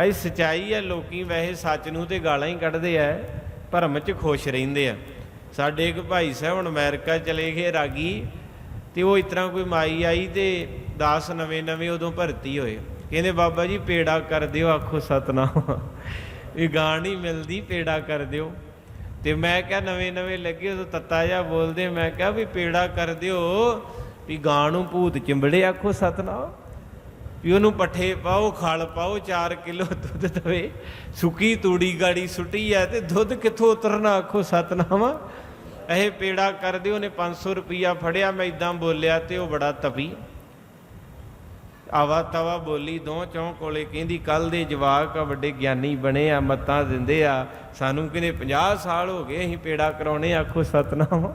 ਇਹ ਸਚਾਈ ਹੈ ਲੋਕੀ ਵੈਸੇ ਸੱਚ ਨੂੰ ਤੇ ਗਾਲਾਂ ਹੀ ਕੱਢਦੇ ਆ, ਭਰਮ 'ਚ ਖੁਸ਼ ਰਹਿੰਦੇ ਆ। ਸਾਡੇ ਇੱਕ ਭਾਈ ਸਾਹਿਬ ਹੁਣ ਅਮਰੀਕਾ ਚਲੇ ਗਏ, ਰਾਗੀ, ਤੇ ਉਹ ਇਸ ਤਰ੍ਹਾਂ ਕੋਈ ਮਾਈ ਆਈ ਤੇ 10 ਨਵੇਂ ਨਵੇਂ ਉਦੋਂ ਭਰਤੀ ਹੋਏ। ਕਹਿੰਦੇ, ਬਾਬਾ ਜੀ, ਪੇੜਾ ਕਰ ਦਿਓ, ਆਖੋ ਸਤਨਾਮ। ਇਹ ਗਾਂ ਨਹੀਂ ਮਿਲਦੀ, ਪੇੜਾ ਕਰ ਦਿਓ। ਤੇ ਮੈਂ ਕਿਹਾ, ਨਵੇਂ ਨਵੇਂ ਲੱਗੇ ਉਦੋਂ ਤੱਤਾ ਜਿਹਾ ਬੋਲਦੇ, ਮੈਂ ਕਿਹਾ ਵੀ ਪੇੜਾ ਕਰ ਦਿਓ, ਵੀ ਗਾਂ ਨੂੰ ਭੂਤ ਚਿੰਬੜੇ, ਆਖੋ ਸਤਨਾਮ। ਵੀ ਉਹਨੂੰ ਪੱਠੇ ਪਾਓ, ਖਲ ਪਾਓ 4 ਕਿਲੋ ਦੁੱਧ ਦਵੇ। ਸੁੱਕੀ ਤੂੜੀ ਗਾੜੀ ਸੁੱਟੀ ਐ ਤੇ ਦੁੱਧ ਕਿੱਥੋਂ ਉਤਰਨਾ? ਆਖੋ, ਸਤਨਾਮ। ਇਹ ਪੇੜਾ ਕਰਦੇ ਦਿਓ, ਉਹਨੇ 500 ਰੁਪਿਆ ਫੜਿਆ, ਮੈਂ ਇਦਾਂ ਬੋਲਿਆ ਤੇ ਉਹ ਬੜਾ ਤਪੀ। ਆਵਾ ਤਵਾ ਬੋਲੀ ਦੋ ਚੌਂ ਕੋਲੇ ਕਹਿੰਦੀ ਕੱਲ ਦੇ ਜਵਾਕ ਆ, ਵੱਡੇ ਗਿਆਨੀ ਬਣੇ ਆ, ਮੱਤਾਂ ਦਿੰਦੇ ਆ। ਸਾਨੂੰ ਕਿਨੇ 50 ਸਾਲ ਹੋ ਗਏ ਅਸੀਂ ਪੇੜਾ ਕਰਾਉਣੇ ਆਖੋ, ਸਤਨਾਮ।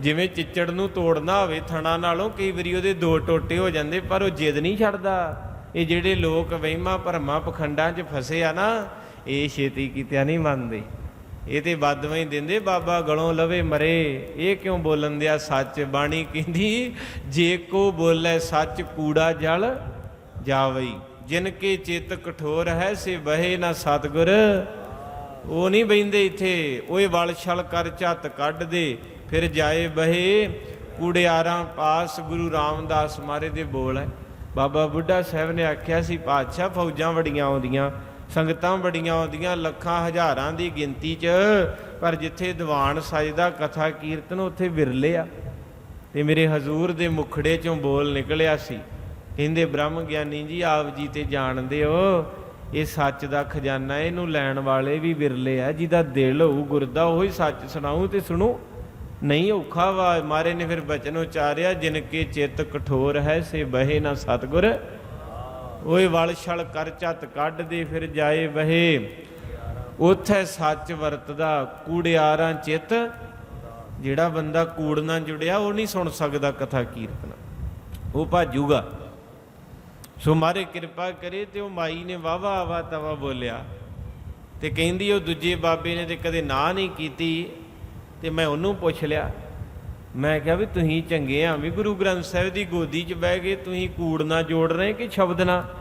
ਜਿਵੇਂ ਚਿੱਚੜ ਨੂੰ ਤੋੜਨਾ ਹੋਵੇ, ਥਣਾ ਨਾਲੋਂ ਕਈ ਵਾਰੀ ਉਹਦੇ ਦੋ ਟੋਟੇ ਹੋ ਜਾਂਦੇ, ਪਰ ਉਹ ਜਿੱਦ ਨਹੀਂ ਛੱਡਦਾ। ਇਹ ਜਿਹੜੇ ਲੋਕ ਵਹਿਮਾਂ ਭਰਮਾਂ ਪਖੰਡਾਂ 'ਚ ਫਸੇ ਆ ਨਾ, ਇਹ ਛੇਤੀ ਕੀਤਿਆ ਨਹੀਂ ਮੰਨਦੇ। ਇਹ ਤੇ ਬਦਵਾਂ ਹੀ ਦਿੰਦੇ, ਬਾਬਾ ਗਲੋਂ ਲਵੇ ਮਰੇ। ਇਹ ਕਿਉਂ ਬੋਲਣ ਦਿਆ, ਸੱਚ ਬਾਣੀ ਕਹਿੰਦੀ, ਜੇ ਕੋ ਬੋਲੇ ਸੱਚ ਕੂੜਾ ਜਲ ਜਾਵਈ। ਜਿਨ ਕੇ ਚਿੱਤ ਕਠੋਰ ਹੈ, ਸੇ ਬਹੇ ਨਾ ਸਤਗੁਰ। ਉਹ ਨਹੀਂ ਬੈਂਦੇ ਇੱਥੇ, ਓਏ ਵਲ ਛਲ ਕਰ ਝੱਤ ਕੱਢ ਦੇ। ਫਿਰ ਜਾਏ ਬਹੇ ਕੂੜਿਆਰਾਂ ਪਾਸ ਗੁਰੂ ਰਾਮਦਾਸ ਮਾਰੇ ਦੇ ਬੋਲ ਹੈ। ਬਾਬਾ ਬੁੱਢਾ ਸਾਹਿਬ ਨੇ ਆਖਿਆ ਸੀ, ਪਾਤਸ਼ਾਹ, ਫੌਜਾਂ ਬੜੀਆਂ ਆਉਂਦੀਆਂ, ਸੰਗਤਾਂ ਬੜੀਆਂ ਆਉਂਦੀਆਂ, ਲੱਖਾਂ ਹਜ਼ਾਰਾਂ ਦੀ ਗਿਣਤੀ 'ਚ, ਪਰ ਜਿੱਥੇ ਦੀਵਾਨ ਸਜਦਾ, ਕਥਾ ਕੀਰਤਨ ਉੱਥੇ ਵਿਰਲੇ ਆ। ਤੇ ਮੇਰੇ ਹਜ਼ੂਰ ਦੇ ਮੁਖੜੇ 'ਚੋਂ ਬੋਲ ਨਿਕਲਿਆ ਸੀ। ਕਹਿੰਦੇ, ਬ੍ਰਹਮ ਗਿਆਨੀ ਜੀ, ਆਪ ਜੀ ਤੇ ਜਾਣਦੇ ਹੋ, ਇਹ ਸੱਚ ਦਾ ਖਜ਼ਾਨਾ, ਇਹਨੂੰ ਲੈਣ ਵਾਲੇ ਵੀ ਵਿਰਲੇ ਆ, ਜਿਹਦਾ ਦਿਲ ਹੋਊ ਗੁਰਦਾ ਉਹੀ ਸੱਚ ਸੁਣਾਉ ਤੇ ਸੁਣੋ। ਨਹੀਂ ਔਖਾ ਵਾ ਮਾਰੇ ਨੇ ਫਿਰ ਬਚਨ ਉਚਾਰਿਆ, ਜਿਨ ਕੇ ਚਿੱਤ ਕਠੋਰ ਹੈ, ਸੇ ਬਹੇ ਨਾ ਸਤਗੁਰ। ਓਏ ਵਲ ਛਲ ਕਰ ਝੱਤ ਕੱਢ ਦੇ, ਫਿਰ ਜਾਏ ਬਹੇ। ਉਥੇ ਸੱਚ ਵਰਤਦਾ ਕੂੜਿਆਰਾਂ ਚਿੱਤ। ਜਿਹੜਾ ਬੰਦਾ ਕੂੜ ਨਾਲ ਜੁੜਿਆ, ਉਹ ਨਹੀਂ ਸੁਣ ਸਕਦਾ ਕਥਾ ਕੀਰਤਨ। ਉਹ ਭਾਜੂਗਾ। ਸੋ ਮਾਰੇ ਕਿਰਪਾ ਕਰੇ ਤੇ ਉਹ ਮਾਈ ਨੇ ਵਾਵਾ ਆਵਾ ਤਵਾ ਬੋਲਿਆ। ਤੇ ਕਹਿੰਦੀ ਉਹ ਦੂਜੇ ਬਾਬੇ ਨੇ ਤੇ ਕਦੇ ਨਾ ਨਹੀਂ ਕੀਤੀ। ਤੇ ਮੈਂ ਉਹਨੂੰ ਪੁੱਛ ਲਿਆ। ਮੈਂ ਕਿਹਾ ਵੀ ਤੁਸੀਂ ਚੰਗੇ ਆ ਵੀ ਗੁਰੂ ਗ੍ਰੰਥ ਸਾਹਿਬ ਦੀ ਗੋਦੀ 'ਚ ਬਹਿ ਕੇ ਤੁਸੀਂ ਕੂੜ ਨਾਲ ਜੋੜ ਰਹੇ ਕਿ ਸ਼ਬਦ ਨਾਲ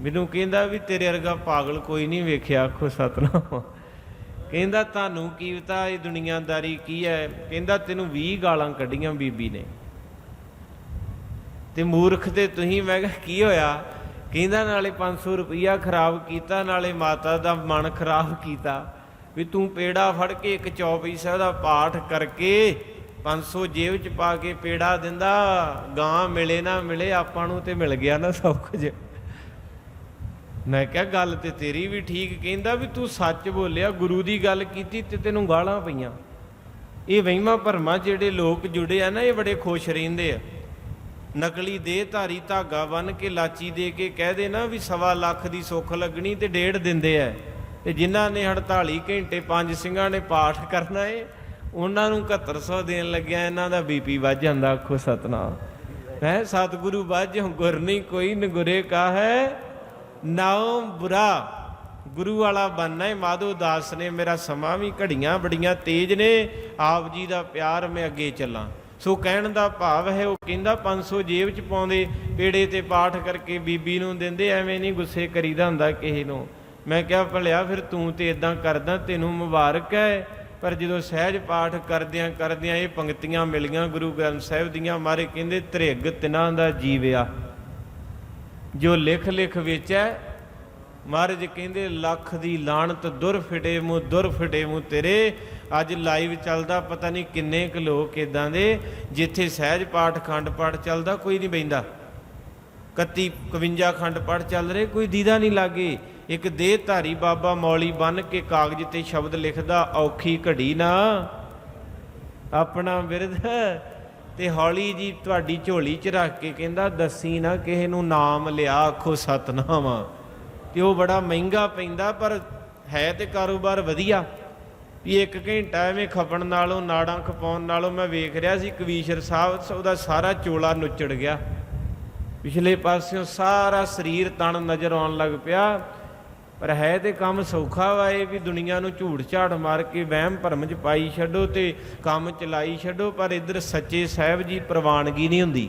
ਮੈਨੂੰ ਕਹਿੰਦਾ ਵੀ ਤੇਰੇ ਵਰਗਾ ਪਾਗਲ ਕੋਈ ਨਹੀਂ ਵੇਖਿਆ, ਆਖੋ ਸਤਨਾਮ। ਕਹਿੰਦਾ ਤੁਹਾਨੂੰ ਕੀ ਪਤਾ ਇਹ ਦੁਨੀਆਦਾਰੀ ਕੀ ਹੈ? ਕਹਿੰਦਾ ਤੈਨੂੰ 20 ਗਾਲਾਂ ਕੱਢੀਆਂ ਬੀਬੀ ਨੇ। ਤੇ ਮੂਰਖ ਤੇ ਤੁਸੀਂ, ਮੈਂ ਕਿਹਾ ਕੀ ਹੋਇਆ? ਕਹਿੰਦਾ ਨਾਲੇ 500 ਰੁਪਈਆ ਖਰਾਬ ਕੀਤਾ, ਨਾਲੇ ਮਾਤਾ ਦਾ ਮਨ ਖਰਾਬ ਕੀਤਾ। ਵੀ ਤੂੰ ਪੇੜਾ ਫੜ ਕੇ ਇੱਕ ਚੌਪਈ ਸਾਹਿਬ ਦਾ ਪਾਠ ਕਰਕੇ 500 ਜੇਬ ਚ ਪਾ ਕੇ ਪੇੜਾ ਦਿੰਦਾ ਗਾਂ ਮਿਲੇ ਨਾ ਮਿਲੇ, ਆਪਾਂ ਨੂੰ ਤੇ ਮਿਲ ਗਿਆ ਨਾ ਸਭ ਕੁਝ। ਮੈਂ ਕਿਹਾ, ਗੱਲ ਤੇ ਤੇਰੀ ਵੀ ਠੀਕ, ਕਹਿੰਦਾ ਵੀ ਤੂੰ ਸੱਚ ਬੋਲਿਆ, ਗੁਰੂ ਦੀ ਗੱਲ ਕੀਤੀ ਤੇ ਤੈਨੂੰ ਗਾਲਾਂ ਪਈਆਂ। ਇਹ ਵਹਿਮਾਂ ਭਰਮਾਂ ਜਿਹੜੇ ਲੋਕ ਜੁੜੇ ਆ ਨਾ, ਇਹ ਬੜੇ ਖੁਸ਼ ਰਹਿੰਦੇ ਆ। ਨਕਲੀ ਦੇਹ ਧਾਰੀ ਧਾਗਾ ਬੰਨ ਕੇ ਲਾਚੀ ਦੇ ਕੇ ਕਹਿ ਦੇ ਨਾ ਵੀ ਸਵਾ ਲੱਖ ਦੀ ਸੁੱਖ ਲੱਗਣੀ ਤੇ ਡੇਢ ਦਿੰਦੇ ਐ ਤੇ ਜਿਨ੍ਹਾਂ ਨੇ 48 ਘੰਟੇ ਪੰਜ ਸਿੰਘਾਂ ਨੇ ਪਾਠ ਕਰਨਾ ਏ, ਉਹਨਾਂ ਨੂੰ 7100 ਦੇਣ ਲੱਗਿਆ, ਇਹਨਾਂ ਦਾ ਬੀਪੀ ਵੱਜ ਜਾਂਦਾ, ਆਖੋ ਸਤਨਾਮ। ਹੈ, ਸਤਿਗੁਰੂ ਵੱਜ ਗੁਰ ਨਹੀਂ ਕੋਈ ਨਗੁਰੇ ਕਾ ਹੈ ਨਾਉ ਬੁਰਾ। ਗੁਰੂ ਵਾਲਾ ਬੰਨਾ ਹੈ ਮਾਧੋ ਦਾਸ ਨੇ ਮੇਰਾ ਸਮਾਂ ਵੀ ਘੜੀਆਂ ਬੜੀਆਂ ਤੇਜ਼ ਨੇ, ਆਪ ਜੀ ਦਾ ਪਿਆਰ ਮੈਂ ਅੱਗੇ ਚੱਲਾਂ। ਸੋ ਕਹਿਣ ਦਾ ਭਾਵ ਹੈ, ਉਹ ਕਹਿੰਦਾ 500 ਜੇਬ ਚ ਪਾਉਂਦੇ, ਪੇੜੇ ਤੇ ਪਾਠ ਕਰਕੇ ਬੀਬੀ ਨੂੰ ਦਿੰਦੇ, ਐਵੇਂ ਨਹੀਂ ਗੁੱਸੇ ਕਰੀਦਾ ਹੁੰਦਾ ਕਿਸੇ ਨੂੰ। ਮੈਂ ਕਿਹਾ, ਭਲਿਆ, ਫਿਰ ਤੂੰ ਤੇ ਇਦਾਂ ਕਰਦਾ, ਤੈਨੂੰ ਮੁਬਾਰਕ ਹੈ। ਪਰ ਜਦੋਂ ਸਹਿਜ ਪਾਠ ਕਰਦਿਆਂ ਕਰਦਿਆਂ ਇਹ ਪੰਕਤੀਆਂ ਮਿਲੀਆਂ ਗੁਰੂ ਗ੍ਰੰਥ ਸਾਹਿਬ ਦੀਆਂ, ਮਾਰੇ ਕਹਿੰਦੇ ਤ੍ਰਿਗ ਤਿਨਾਂ ਦਾ ਜੀਵਿਆ। ਜੋ ਲਿਖ ਲਿਖ ਵੇਚੈ ਮਹਾਰਾਜ ਕਹਿੰਦੇ, ਲੱਖ ਦੀ ਲਾਣਤ ਦੁਰ ਫਿਟੇ ਮੂੰ ਦੁਰ ਫਟੇ ਮੂੰ ਤੇਰੇ। ਅੱਜ ਲਾਈਵ ਚੱਲਦਾ, ਪਤਾ ਨਹੀਂ ਕਿੰਨੇ ਕੁ ਲੋਕ ਇਦਾਂ ਦੇ, ਜਿੱਥੇ ਸਹਿਜ ਪਾਠ, ਖੰਡ ਪਾਠ ਚੱਲਦਾ, ਕੋਈ ਨਹੀਂ ਬੈਂਦਾ 31 51 ਖੰਡ ਪਾਠ ਚੱਲ ਰਹੇ, ਕੋਈ ਦੀਦਾ ਨਹੀਂ ਲਾਗੇ। ਇੱਕ ਦੇਹ ਧਾਰੀ ਬਾਬਾ ਮੌਲੀ ਬੰਨ ਕੇ ਕਾਗਜ਼ ਤੇ ਸ਼ਬਦ ਲਿਖਦਾ, ਔਖੀ ਘੜੀ ਨਾ। ਆਪਣਾ ਬਿਰਧ ਤੇ ਹੌਲੀ ਜੀ ਤੁਹਾਡੀ ਝੋਲੀ 'ਚ ਰੱਖ ਕੇ ਕਹਿੰਦਾ, ਦੱਸੀ ਨਾ ਕਿਸੇ ਨੂੰ ਨਾਮ ਲਿਆ ਆਖੋ ਸਤਨਾਮ। ਤੇ ਉਹ ਬੜਾ ਮਹਿੰਗਾ ਪੈਂਦਾ, ਪਰ ਹੈ ਤੇ ਕਾਰੋਬਾਰ ਵਧੀਆ। ਵੀ ਇੱਕ ਘੰਟਾ ਐਵੇਂ ਖਪਣ ਨਾਲੋਂ, ਨਾੜਾਂ ਖਪਾਉਣ ਨਾਲੋਂ ਮੈਂ ਵੇਖ ਰਿਹਾ ਸੀ, ਕਵੀਸ਼ਰ ਸਾਹਿਬ ਉਹਦਾ ਸਾਰਾ ਚੋਲਾ ਨੁੱਚੜ ਗਿਆ। ਪਿਛਲੇ ਪਾਸਿਓਂ ਸਾਰਾ ਸਰੀਰ ਤਣ ਨਜ਼ਰ ਆਉਣ ਲੱਗ ਪਿਆ। ਪਰ ਹੈ ਤੇ ਕੰਮ ਸੌਖਾ ਵਾ ਇਹ ਵੀ ਦੁਨੀਆ ਨੂੰ ਝੂਠ ਝਾੜ ਮਾਰ ਕੇ ਵਹਿਮ ਭਰਮ ਚ ਪਾਈ ਛੱਡੋ ਤੇ ਕੰਮ ਚਲਾਈ ਛੱਡੋ, ਪਰ ਇੱਧਰ ਸੱਚੇ ਸਾਹਿਬ ਜੀ ਪ੍ਰਵਾਨਗੀ ਨਹੀਂ ਹੁੰਦੀ।